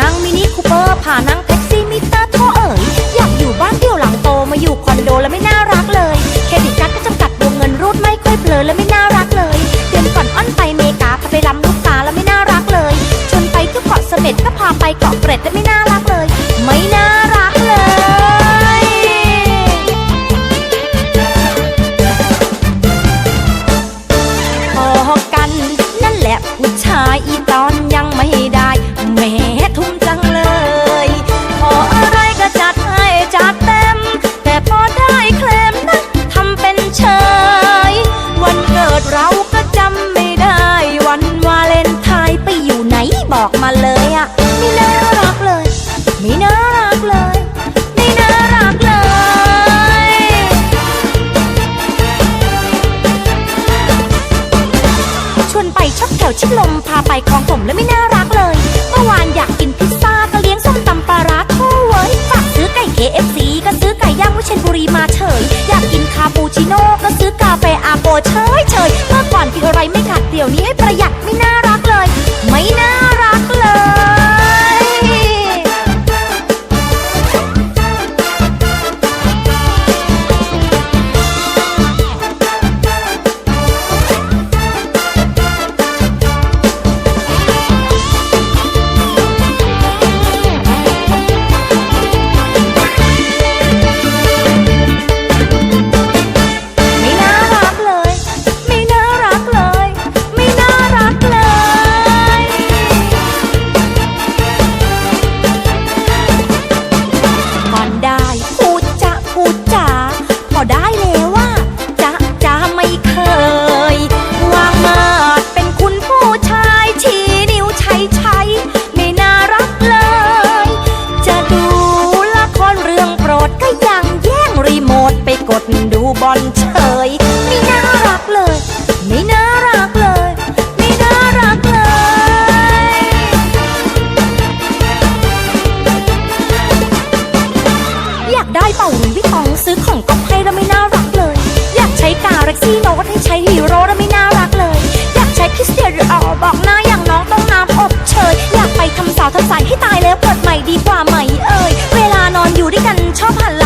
นั่งมินิคูเปอร์ผ่านั่งแท็กซี่มิเตอร์โทเอ๋ยอยากอยู่บ้านเดี่ยวหลังโตมาอยู่คอนโดแล้วไม่น่ารักเลยเครดิตการ์ดก็จำกัดวงเงินรูดไม่ค่อยเพลินและไม่น่ารักเลยเดือนก่อนอ้อนไปเมกาพาไปลำลูกกาแล้วไม่น่ารักเลยชวนไปเที่ยวเกาะเสม็ดก็พาไปเกาะเกร็ดแล้วไม่น่า อกมาเลยอะไม่น่ารักเลยไม่น่ารักเลยไม่น่ารักเลย ชวนไปชอบแถวชิดลมพาไปคลองถมแล้วไม่น่ารักเลย เมื่อวานอยากกินพิซซ่าก็เลี้ยงส้มตำปลาร้าโถ่เว้ยฝากซื้อไก่ KFC ก็ซื้อไก่ย่างวิเชียรบุรีมาเฉย อยากกินคาปูชิโน่ก็ซื้อกาแฟอาโปเฉยเฉยเมื่อก่อนกินอะไรไม่ขัดเดี๋ยวนี้ให้ ได้เป่าหรือวิตตองซื้อของก๊อปให้เราไม่น่ารักเลย อยากใช้กาแล็กซี่โน้ตให้ใช้ฮีโร่เราไม่น่ารักเลย อยากใช้คริสเตียนออบอกหน้าอย่างน้องต้องน้ำอบเชยอยากไปทำสาวทำสายให้ตายแล้วเปิดใหม่ดีกว่าไหมเอ่ยเวลานอนอยู่ด้วยกันชอบหันหลัง